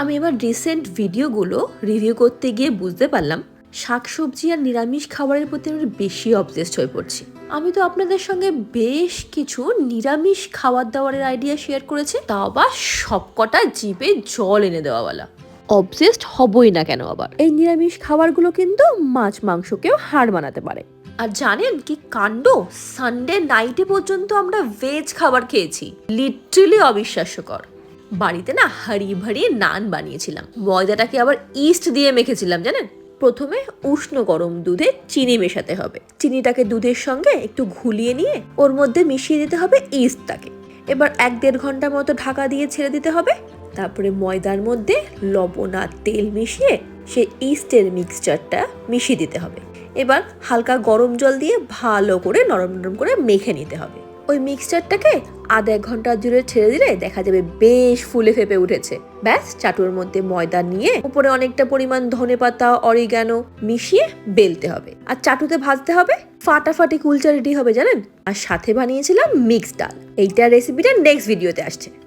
আমি এবার রিসেন্ট ভিডিওগুলো রিভিউ করতে গিয়ে বুঝতে পারলাম, শাকসবজি আর নিরামিষ খাবারের প্রতি আমি বেশি অবজেস্ট হয়ে পড়ছি। আমি তো আপনাদের সঙ্গে বেশ কিছু নিরামিষ খাবার দাবারের আইডিয়া শেয়ার করেছি, তাও আবার সবকটা জিভে জল এনে দেওয়াওয়ালা। অবজেস্ট হবই না কেন আবার? এই নিরামিষ খাবারগুলো কিন্তু মাছ মাংসকেও হাড় বানাতে পারে। আর জানেন কি কাণ্ড? সানডে নাইটে পর্যন্ত আমরা ভেজ খাবার খেয়েছি। লিটারেলি অবিশ্বাস্যকর। বাড়িতে না হারিয়ে ভারিয়ে নান বানিয়েছিলাম। ময়দাটাকে আবার ইস্ট দিয়ে মেখেছিলাম, জানেন? প্রথমে উষ্ণ গরম দুধে চিনি মেশাতে হবে। চিনিটাকে দুধের সঙ্গে একটু ঘুলিয়ে নিয়ে ওর মধ্যে মিশিয়ে দিতে হবে ইস্টটাকে। এবার এক দেড় ঘণ্টা মতো ঢাকা দিয়ে ছেড়ে দিতে হবে। তারপরে ময়দার মধ্যে লবণ আর তেল মিশিয়ে সে ইস্টের মিক্সচারটা মিশিয়ে দিতে হবে। এবার হালকা গরম জল দিয়ে ভালো করে নরম নরম করে মেখে নিতে হবে। ওই মিক্সচারটাকে আধা এক ঘণ্টা জুড়ে ছেড়ে দিলে দেখা যাবে বেশ ফুলে ফেপে উঠেছে। ব্যাস, চাটুর মধ্যে ময়দা নিয়ে উপরে অনেকটা পরিমাণ ধনে পাতা অরিগ্যানো মিশিয়ে বেলতে হবে। আর চাটুতে ভাজতে হবে ফাটাফাটি কুলচা রেডি হবে, জানেন? আর সাথে বানিয়েছিলাম মিক্স ডাল। এইটা রেসিপিটা নেক্সট ভিডিওতে আসছে।